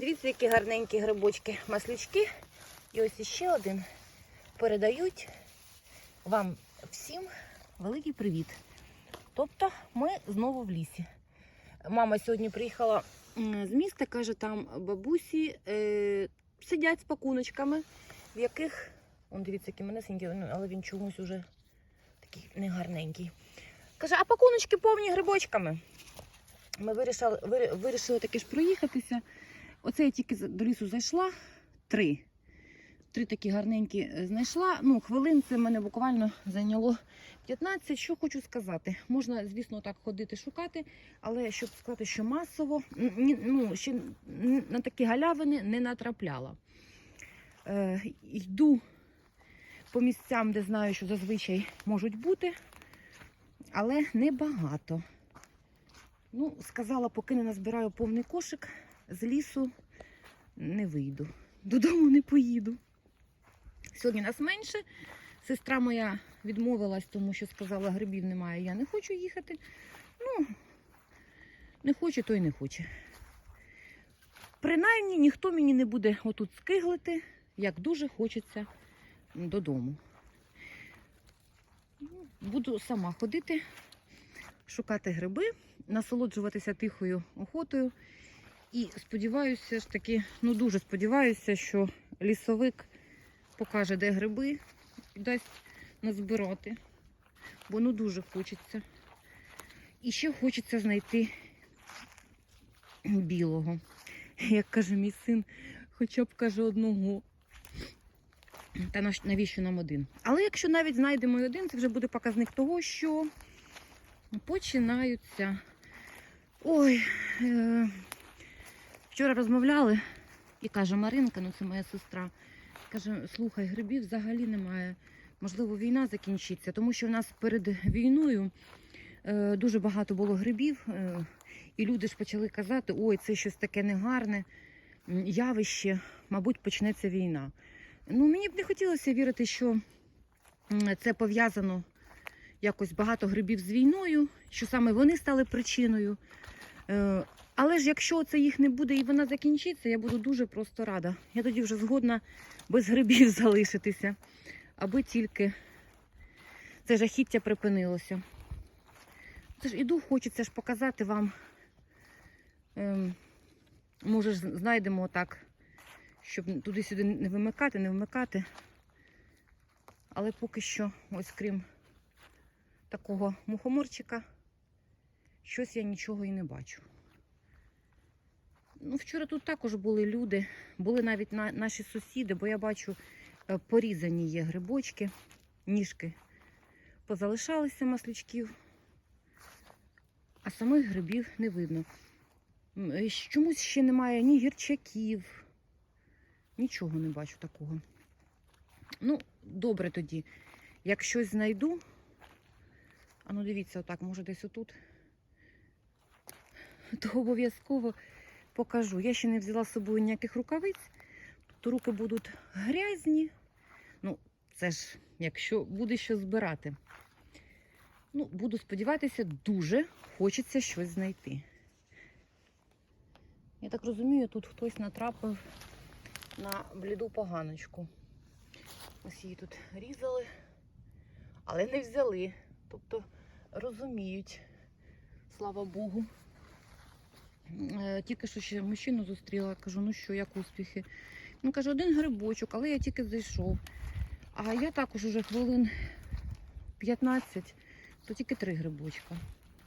Дивіться, які гарненькі грибочки, маслючки. І ось іще один передають вам всім великий привіт. Тобто ми знову в лісі. Мама сьогодні приїхала з міста, каже, там бабусі е, сидять з пакуночками, в яких, он дивіться, який манесенький, ну, але він чомусь уже такий негарненький. Каже, а пакуночки повні грибочками. Ми вирішили, вир- вирішили таки ж проїхатися. Оце я тільки до лісу зайшла. Три. Три такі гарненькі е, знайшла. Ну, хвилин це мене буквально зайняло 15. Що хочу сказати. Можна, звісно, так ходити шукати, але щоб сказати, що масово, ну, ще на такі галявини не натрапляла. Е, йду по місцям, де знаю, що зазвичай можуть бути, але небагато. Ну, сказала, поки не назбираю повний кошик, з лісу не вийду. Додому не поїду. Сьогодні нас менше. Сестра моя відмовилась, тому що сказала, грибів немає, я не хочу їхати. Ну, не хоче, то й не хоче. Принаймні ніхто мені не буде отут скиглити, як дуже хочеться додому. Буду сама ходити, шукати гриби, насолоджуватися тихою охотою. І сподіваюся ж таки, ну дуже сподіваюся, що лісовик покаже, де гриби, дасть назбирати. Бо ну дуже хочеться. І ще хочеться знайти білого. Як каже мій син, хоча б каже одного. Та навіщо нам один? Але якщо навіть знайдемо і один, це вже буде показник того, що починаються. Ой, е... вчора розмовляли і каже Маринка, ну це моя сестра. Каже, слухай, грибів взагалі немає. Можливо, війна закінчиться, тому що в нас перед війною е, дуже багато було грибів, е, і люди ж почали казати, ой, це щось таке негарне явище, мабуть, почнеться війна. Ну, мені б не хотілося вірити, що це пов'язано якось багато грибів з війною, що саме вони стали причиною. Е, але ж якщо це їх не буде і вона закінчиться, я буду дуже просто рада. Я тоді вже згодна без грибів залишитися, аби тільки це жахіття припинилося. Це ж іду, хочеться ж показати вам. Ем, може, знайдемо так, щоб туди-сюди не вимикати, не вмикати. Але поки що, ось крім такого мухоморчика, щось я нічого і не бачу. Ну, вчора тут також були люди, були навіть на, наші сусіди, бо я бачу, е, порізані є грибочки, ніжки позалишалися маслючків, а самих грибів не видно. Е, Чомусь ще немає ні гірчаків, нічого не бачу такого. Ну, добре тоді. Як щось знайду, а ну дивіться, отак, може десь отут, то обов'язково покажу. Я ще не взяла з собою ніяких рукавиць, то руки будуть грязні. Ну, це ж, якщо буде що збирати. Ну, буду сподіватися, дуже хочеться щось знайти. Я так розумію, тут хтось натрапив на бліду поганочку. Ось її тут різали, але не взяли. Тобто розуміють, слава Богу. Е, Тільки що ще мужчину зустріла, кажу, ну що, як успіхи? Він каже, один грибочок, але я тільки зайшов. А я також уже хвилин 15, то тільки три грибочка.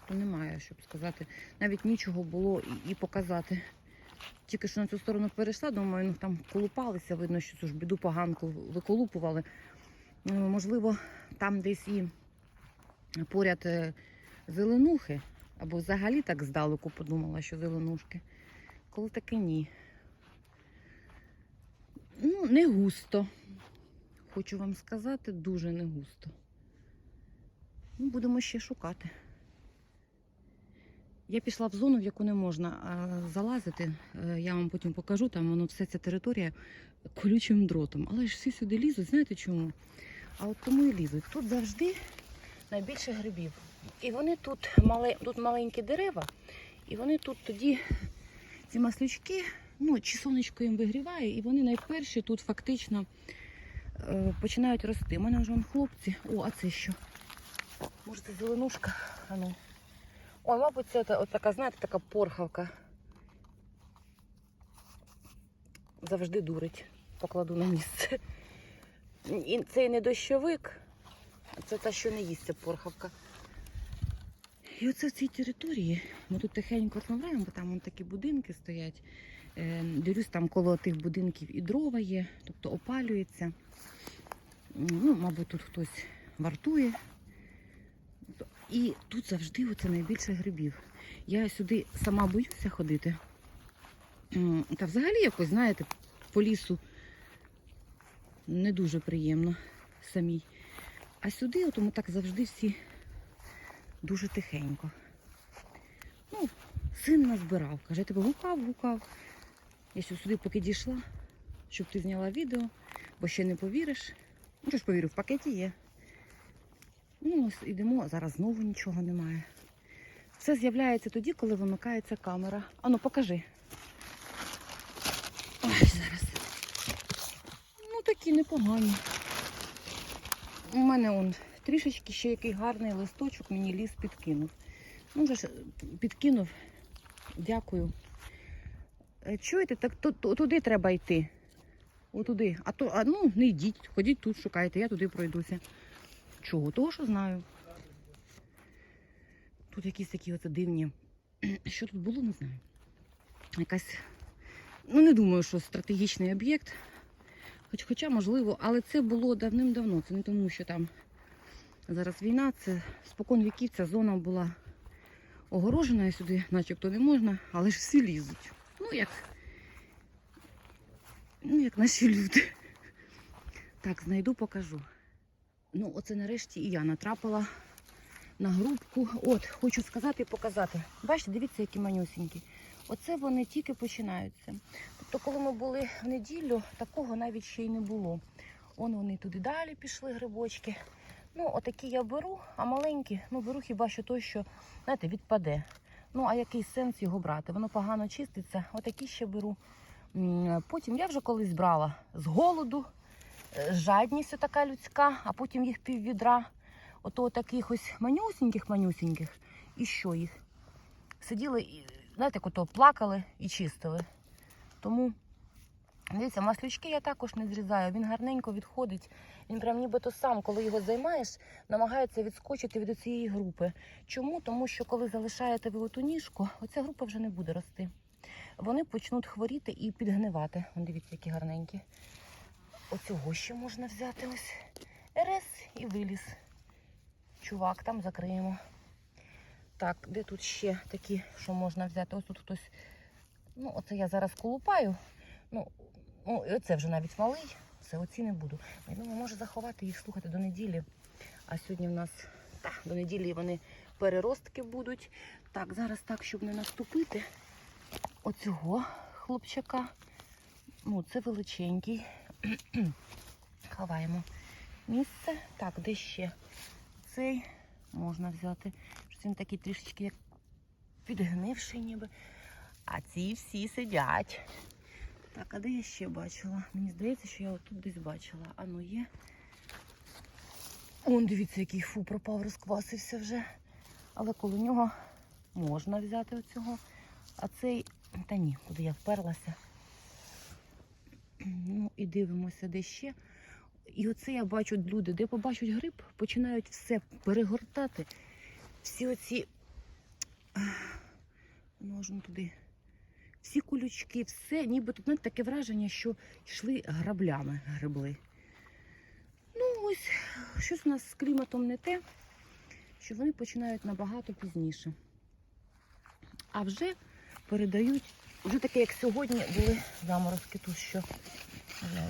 То немає, щоб сказати. Навіть нічого було і, і показати. Тільки що на цю сторону перейшла, думаю, ну там колупалися, видно, що цю ж біду поганку виколупували. Ну, можливо, там десь і поряд е, зеленухи, або взагалі так здалеку подумала, що зеленушки. Коли таки ні. Ну, не густо. Хочу вам сказати, дуже не густо. Ну, будемо ще шукати. Я пішла в зону, в яку не можна залазити. Е, Я вам потім покажу, там воно вся ця територія колючим дротом. Але ж всі сюди лізуть, знаєте чому? А от тому і лізуть. Тут завжди найбільше грибів. І вони тут, мале, тут маленькі дерева, і вони тут тоді, ці маслючки, ну, чи сонечко їм вигріває, і вони найперші тут фактично е, починають рости. У мене вже вон хлопці. О, а це що? Може, це зеленушка? А ну. Ой, мабуть, це та- от така, знаєте, така порхавка. Завжди дурить. Покладу на місце. І це не дощовик, це та, що не їсться порхавка. І оце в цій території ми тут тихенько розмовляємо, бо там вон такі будинки стоять. Е, Дивлюсь, там коло тих будинків і дрова є, тобто опалюється. Ну, мабуть, тут хтось вартує. І тут завжди оце найбільше грибів. Я сюди сама боюся ходити. Та взагалі якось, знаєте, по лісу не дуже приємно самій. А сюди, от ми так завжди всі дуже тихенько. Ну, син назбирав. Каже, тебе гукав, гукав. Я ще сюди поки дійшла, щоб ти зняла відео, бо ще не повіриш. Ну, що ж повірю, в пакеті є. Ну, ось ідемо, зараз знову нічого немає. Все з'являється тоді, коли вимикається камера. Ану, покажи. Ой, зараз. Ну, такі непогані. У мене он трішечки ще який гарний листочок мені ліс підкинув. Ну, вже ж підкинув. Дякую. Е, Чуєте, так ту- ту- туди треба йти. Отуди. А то, а ну, не йдіть, ходіть тут, шукайте, я туди пройдуся. Чого? Того, що знаю. Тут якісь такі оце дивні. Що тут було, не знаю. Якась. Ну, не думаю, що стратегічний об'єкт. Хоч, хоча, можливо, але це було давним-давно. Це не тому, що там зараз війна, це спокон віків ця зона була огорожена і сюди начебто не можна, але ж всі лізуть. Ну, як, ну, як наші люди. Так, знайду, покажу. Ну, оце нарешті і я натрапила на грубку. От, хочу сказати і показати. Бачите, дивіться, які манюсінькі. Оце вони тільки починаються. Тобто, коли ми були в неділю, такого навіть ще й не було. Он вони туди далі пішли, грибочки. Ну, отакі я беру, а маленькі, ну беру хіба що той, що, знаєте, відпаде. Ну, а який сенс його брати? Воно погано чиститься. Отакі ще беру. Потім я вже колись брала з голоду, е, жадність така людська, а потім їх піввідра. Ото таких ось манюсіньких-манюсіньких. І що їх? Сиділи, знаєте, як плакали і чистили. Тому, дивіться, маслючки я також не зрізаю. Він гарненько відходить. Він прям нібито сам, коли його займаєш, намагається відскочити від цієї групи. Чому? Тому що коли залишаєте ви оту ніжку, оця група вже не буде рости. Вони почнуть хворіти і підгнивати. Вон дивіться, які гарненькі. Оцього ще можна взяти ось. Ерес і виліз. Чувак, там закриємо. Так, де тут ще такі, що можна взяти? Ось тут хтось. Ну, оце я зараз колупаю. Ну, оце вже навіть малий. Все, оці не буду. Я думаю, може заховати їх, слухати до неділі. А сьогодні в нас та, до неділі вони переростки будуть. Так, зараз так, щоб не наступити. Оцього хлопчака. Ну, це величенький. Ховаємо місце. Так, де ще? Цей можна взяти. Він такий трішечки як підгнивший ніби. А ці всі сидять. Так, а де я ще бачила? Мені здається, що я отут десь бачила. А ну є. Он, дивіться, який фу, пропав, розквасився вже. Але коло нього можна взяти оцього. А цей, та ні, куди я вперлася. Ну і дивимося, де ще. І оце я бачу люди, де побачать гриб, починають все перегортати. Всі оці можна туди. Всі колючки, все, ніби тут знаєте, таке враження, що йшли граблями грибли. Ну, ось щось у нас з кліматом не те, що вони починають набагато пізніше. А вже передають, вже таке, як сьогодні, були заморозки тут, що,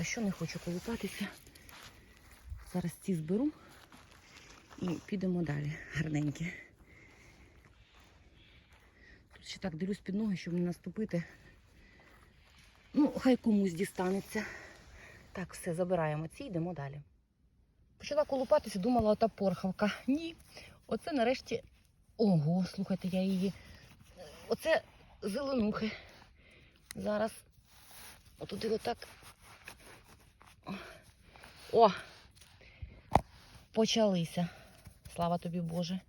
що не хочу колупатися. Зараз ці зберу і підемо далі. Гарненькі. Ще так дивлюсь під ноги, щоб не наступити. Ну, хай комусь дістанеться. Так, все, забираємо ці, йдемо далі. Почала колупатися, думала, ота порхавка. Ні. Оце нарешті. Ого, слухайте, я її. Оце зеленухи. Зараз Отуди отак. О! Почалися. Слава тобі, Боже.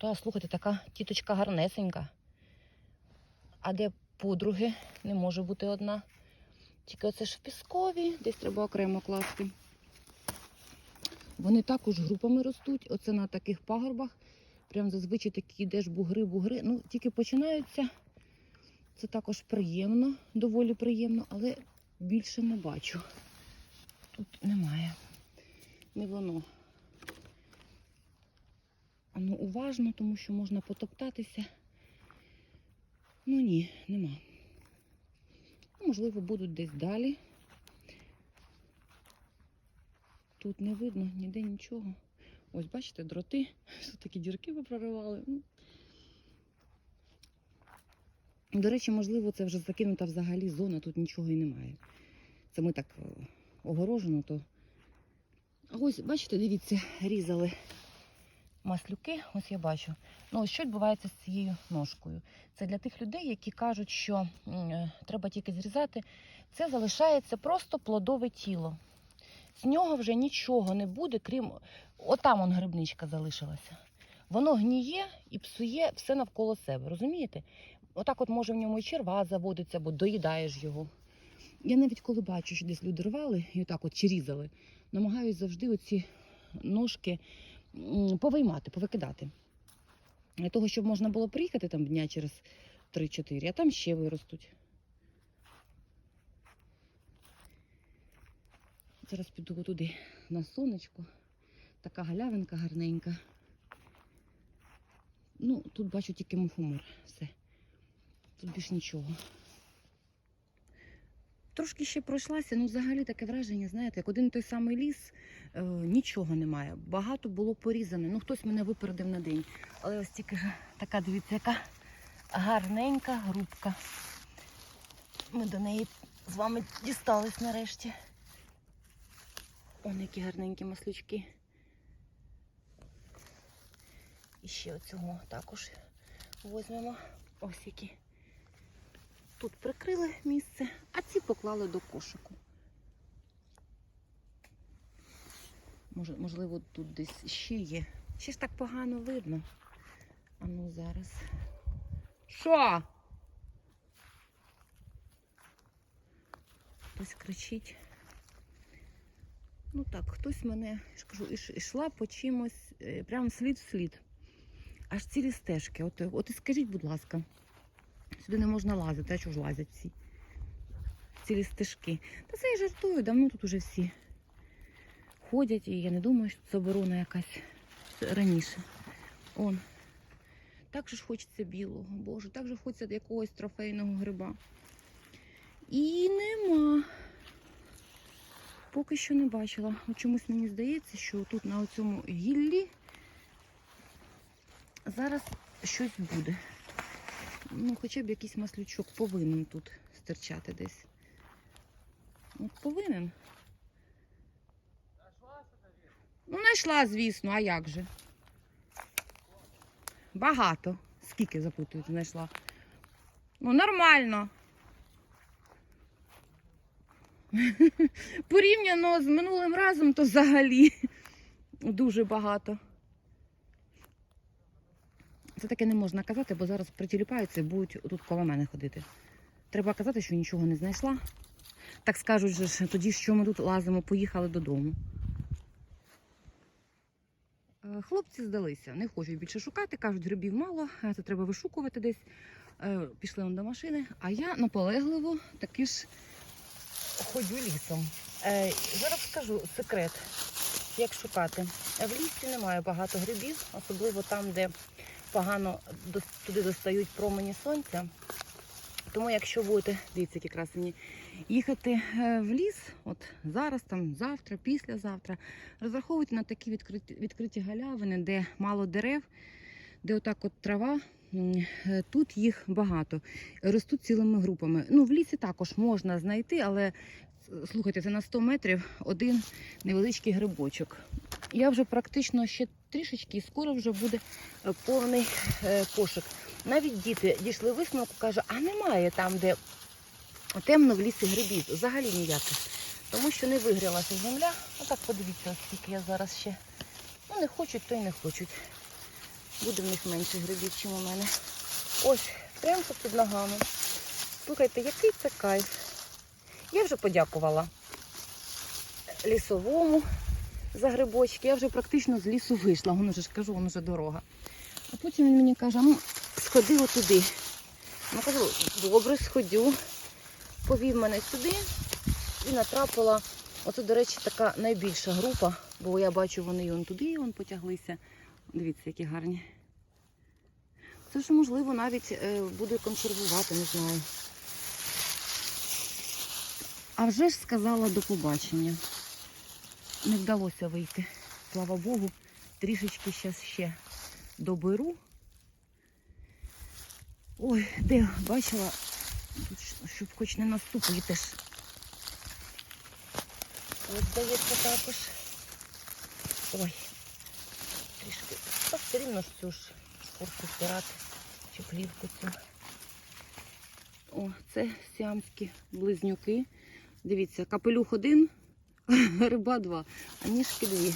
Та, слухайте, така тіточка гарнесенька. А де подруги? Не може бути одна. Тільки оце ж в піскові, десь треба окремо класти. Вони також групами ростуть. Оце на таких пагорбах. Прям зазвичай такі йдеш бугри-бугри. Ну, тільки починаються. Це також приємно, доволі приємно, але більше не бачу. Тут немає. Не воно. А ну уважно, тому що можна потоптатися. Ну ні, нема. Ну, Можливо, будуть десь далі. Тут не видно ніде нічого. Ось, бачите, дроти. Все такі дірки ви проривали. До речі, можливо, це вже закинута взагалі зона, тут нічого і немає. Це ми так е, огорожено, то. А ось, бачите, дивіться, різали маслюки, ось я бачу. Ну, що відбувається з цією ножкою. Це для тих людей, які кажуть, що е, треба тільки зрізати. Це залишається просто плодове тіло. З нього вже нічого не буде, крім отам он грибничка залишилася. Воно гніє і псує все навколо себе, розумієте? Отак от може в ньому і черва заводиться, бо доїдаєш його. Я навіть коли бачу, що десь люди рвали і отак от чи різали, намагаюсь завжди оці ножки повиймати, повикидати. Для того, щоб можна було приїхати там дня через 3-4, а там ще виростуть. Зараз піду туди на сонечко. Така галявинка гарненька. Ну, тут бачу тільки мухомор. Все. Тут більш нічого. Трошки ще пройшлася, ну взагалі таке враження, знаєте, як один той самий ліс, е, нічого немає. Багато було порізане. Ну, хтось мене випередив на день. Але ось тільки така, дивіться, яка гарненька грубка. Ми до неї з вами дістались нарешті. Он які гарненькі маслючки. І ще оцього також візьмемо. Ось які. Тут прикрили місце, а ці поклали до кошику. Можливо, тут десь ще є. Ще ж так погано видно. А ну зараз. Що? Хтось кричить. Ну так, хтось мене, кажу, ішла по чимось, е, прям слід в слід. Аж цілі стежки. От, от і скажіть, будь ласка, сюди не можна лазити, а чого ж лазять всі? Цілі стежки. Та це я жартую, давно тут уже всі ходять, і я не думаю, що це оборона якась раніше. Он. Так же ж хочеться білого, боже, так же хочеться якогось трофейного гриба. І нема. Поки що не бачила. Чомусь мені здається, що тут на цьому гіллі зараз щось буде. Ну, хоча б якийсь маслючок повинен тут стирчати десь. От повинен. Ну, знайшла, звісно, а як же? Багато. Скільки запитують, знайшла? Ну, нормально. Порівняно з минулим разом, то взагалі дуже багато. Це таке не можна казати, бо зараз притіліпаються і будуть тут коло мене ходити. Треба казати, що нічого не знайшла. Так скажуть же ж, тоді що ми тут лазимо, поїхали додому. Е, Хлопці здалися, не хочуть більше шукати, кажуть, грибів мало, е, це треба вишукувати десь. Е, Пішли до машини, а я наполегливо таки ж ходю лісом. Зараз скажу секрет, як шукати. В лісі немає багато грибів, особливо там, де погано туди достають промені сонця. Тому якщо будете, дивіться, які красені, їхати е, в ліс, от зараз, там, завтра, післязавтра, розраховуйте на такі відкриті, відкриті галявини, де мало дерев, де отак от трава. е, Тут їх багато, ростуть цілими групами. Ну, в лісі також можна знайти, але слухайте, це на 100 метрів один невеличкий грибочок. Я вже практично ще трішечки і скоро вже буде е, повний е, кошик. Навіть діти дійшли висновку, каже, а немає там, де темно в лісі грибів, взагалі ніяких. Тому що не вигрілася земля. Отак подивіться, скільки я зараз ще. Ну, не хочуть, то й не хочуть. Буде в них менше грибів, ніж у мене. Ось, прямо під ногами. Слухайте, який це кайф. Я вже подякувала лісовому за грибочки. Я вже практично з лісу вийшла. Воно вже ж кажу, воно вже дорога. А потім він мені каже, ну, сходи отуди. Я кажу, добре, сходю. Повів мене сюди і натрапила. Оце, до речі, така найбільша група, бо я бачу, вони і он туди і он потяглися. Дивіться, які гарні. Це ж, можливо, навіть е, буде консервувати, не знаю. А вже ж сказала до побачення. Не вдалося вийти. Слава Богу, трішечки зараз ще доберу. Ой, де бачила, щоб хоч не наступили теж. Ось здається також. Ой, трішки. Та все рівно ж цю ж шкурку стирати чи плівку цю. О, це сіамські близнюки. Дивіться, капелюх один, риба два, а ніжки дві.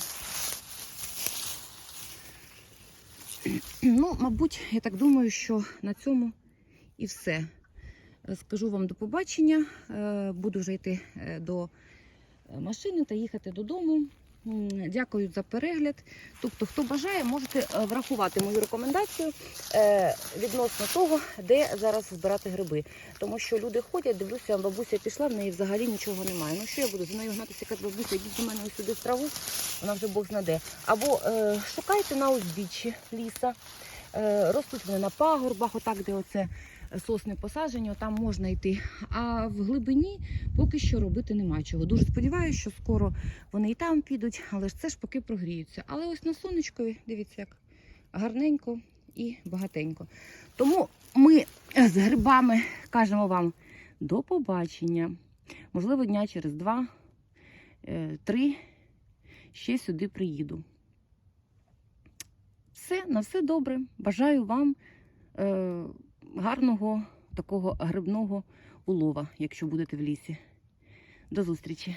Ну, мабуть, я так думаю, що на цьому і все. Скажу вам до побачення. Е, Буду вже йти е, до е, машини та їхати додому. Дякую за перегляд. Тобто, хто бажає, можете е, врахувати мою рекомендацію е, відносно того, де зараз збирати гриби. Тому що люди ходять, дивлюся, бабуся пішла, в неї взагалі нічого немає. Ну що я буду за нею гнатися, як бабуся, йдіть до мене ось сюди в траву, вона вже Бог знаде. Або е, шукайте на узбіччі ліса. Е, ростуть вони на пагорбах, отак, де оце сосни посаджені, там можна йти. А в глибині поки що робити нема чого. Дуже сподіваюся, що скоро вони і там підуть, але ж це ж поки прогріються. Але ось на сонечкові, дивіться, як гарненько і багатенько. Тому ми з грибами кажемо вам до побачення. Можливо, дня через два, е, ще сюди приїду. Все, на все добре. Бажаю вам е, гарного такого грибного улова, якщо будете в лісі. До зустрічі!